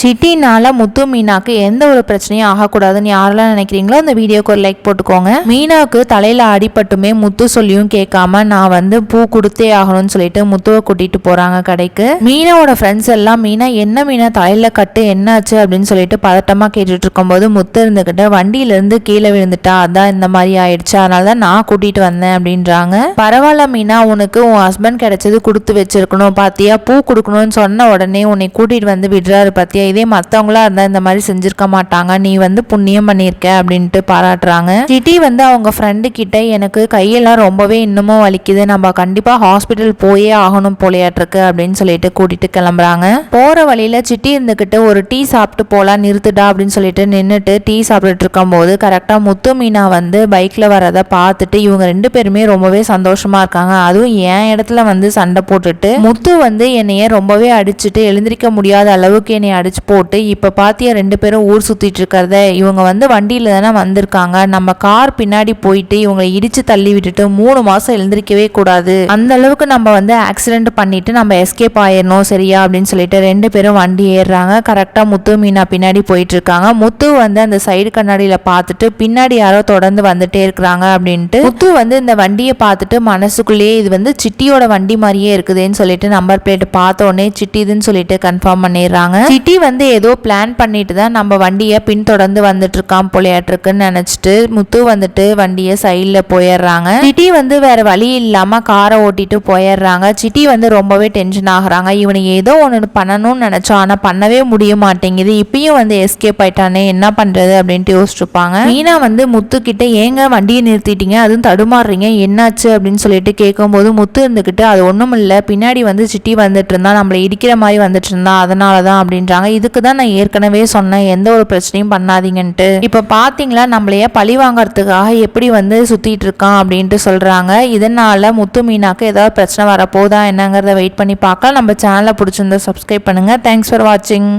சிட்டினால முத்து மீனாக்கு எந்த ஒரு பிரச்சனையும் ஆகக்கூடாதுன்னு யாரெல்லாம் நினைக்கிறீங்களோ அந்த வீடியோக்கு ஒரு லைக் போட்டுக்கோங்க. மீனாவுக்கு தலையில அடிபட்டுமே முத்து சொல்லியும் கேட்காம நான் வந்து பூ கொடுத்தே ஆகணும்னு சொல்லிட்டு முத்துவை கூட்டிட்டு போறாங்க கடைக்கு. மீனாவோட ஃப்ரெண்ட்ஸ் எல்லாம் மீனா என்ன மீனா தலையில கட்டு என்னாச்சு? அப்படின்னு சொல்லிட்டு பதட்டமா கேட்டுட்டு இருக்கும்போது முத்து இருந்துகிட்டு வண்டியில இருந்து கீழே விழுந்துட்டா அதான் இந்த மாதிரி ஆயிடுச்சு அதனால தான் நான் கூட்டிட்டு வந்தேன் அப்படின்றாங்க. பரவாயில்ல மீனா உனக்கு உன் ஹஸ்பண்ட் கிடைச்சது கொடுத்து வச்சிருக்கணும் பாத்தியா? பூ கொடுக்கணும்னு சொன்ன உடனே உன்னை கூட்டிட்டு வந்து விடுறாரு பாத்தியா? இதே மற்றவங்களா இருந்தால் இந்த மாதிரி செஞ்சிருக்க மாட்டாங்க. நீ வந்து புண்ணியம் பண்ணியிருக்க அப்படின்ட்டு பாராட்டுறாங்க. சிட்டி வந்து அவங்க ஃப்ரெண்டு கிட்ட எனக்கு கையெல்லாம் ரொம்பவே இன்னமும் வலிக்குது. நம்ம கண்டிப்பாக ஹாஸ்பிட்டல் போயே ஆகணும் போலையாட்டிருக்கு அப்படின்னு சொல்லிட்டு கூட்டிட்டு கிளம்புறாங்க. போகிற வழியில் சிட்டி இருந்துக்கிட்டு ஒரு டீ சாப்பிட்டு போகலாம் நிறுத்துடா அப்படின்னு சொல்லிட்டு நின்றுட்டு டீ சாப்பிட்டுட்டு இருக்கும்போது கரெக்டாக முத்து மீனா வந்து பைக்கில் வரதை பார்த்துட்டு இவங்க ரெண்டு பேருமே ரொம்பவே சந்தோஷமா இருக்காங்க. அதுவும் என் இடத்துல வந்து சண்டை போட்டுட்டு முத்து வந்து என்னைய ரொம்பவே அடிச்சுட்டு எழுந்திருக்க முடியாத அளவுக்கு என்னை அடிச்சு போட்டு இப்போ பார்த்தியா ரெண்டு பேரும் ஊர் சுற்றிட்டு இருக்கிறத இவங்க வந்து வண்டியில் தானே வந்திருக்காங்க. நம்ம கார் பின்னாடி போயிட்டு இவங்களை இடிச்சு தள்ளி விட்டுட்டு மூணு மாதம் எழுந்திருக்கவே கூடாது. அந்த அளவுக்கு நம்ம வந்து ஆக்சிடென்ட் பண்ணிட்டு நம்ம எஸ்கேப் ஆயிடணும் சரியா? அப்படின்னு சொல்லிட்டு ரெண்டு பேரும் வண்டி ஏறுறாங்க. கரெக்டாக முத்து மீனா பின்னாடி போயிட்டு இருக்காங்க. முத்து வந்து அந்த சைடு கண்ணாடியில் பார்த்துட்டு பின்னாடி யாரோ தொடர்ந்து வந்துட்டே இருக்கிறாங்க அப்படின்ட்டு முத்து வந்து இந்த வண்டியை பார்த்துட்டு மனசுக்குள்ளேயே இது வந்து சிட்டியோட வண்டி மாதிரியே இருக்குதுன்னு சொல்லிட்டு நம்பர் பிளேட் பார்த்த உடனே சிட்டிதுன்னு சொல்லிட்டு கன்ஃபார்ம் பண்ணிடுறாங்க. சிட்டி வந்து ஏதோ பிளான் பண்ணிட்டு தான் நம்ம வண்டியை பின்தொடர்ந்து வந்துட்டுருக்கான் போலையாட்டிருக்குன்னு நினச்சிட்டு முத்து வந்துட்டு வண்டியை சைடில் போயிடுறாங்க. சிட்டி வந்து வேறு வழி இல்லாமல் காரை ஓட்டிட்டு போயிடுறாங்க. சிட்டி வந்து ரொம்பவே டென்ஷன் ஆகுறாங்க. இவனை ஏதோ ஒன்று பண்ணணும்னு நினச்சோம் ஆனால் பண்ணவே முடிய மாட்டேங்குது. இப்பயும் வந்து எஸ்கேப் ஆயிட்டானே என்ன பண்ணுறது அப்படின்ட்டு யோசிச்சுப்பாங்க. மீனா வந்து முத்து கிட்ட ஏங்க வண்டியை நிறுத்திட்டீங்க அதுவும் தடுமாறுறீங்க என்னாச்சு? அப்படின்னு சொல்லிட்டு கேட்கும்போது முத்து இருந்துக்கிட்டு அது ஒன்றும் இல்லை பின்னாடி வந்து சிட்டி வந்துட்டு இருந்தா நம்மளை இடிக்கிற மாதிரி வந்துட்டு இருந்தா அதனால தான் அப்படின்றாங்க. இதுக்கு தான் நான் ஏற்கனவே சொன்னேன். எந்த ஒரு பிரச்சனையும் பண்ணாதீங்கன்ட்டு. இப்போ பார்த்தீங்களா நம்மளைய பழி வாங்கறதுக்காக எப்படி வந்து சுற்றிட்டு இருக்கான் அப்படின்ட்டு சொல்கிறாங்க இதனால முத்து மீனாக்கு ஏதாவது பிரச்சனை வரப்போதா என்னங்கிறத வெயிட் பண்ணி பார்க்கலாம். நம்ம சேனலை பிடிச்சிருந்தா சப்ஸ்கிரைப் பண்ணுங்கள் தேங்க்ஸ் ஃபார் வாட்சிங்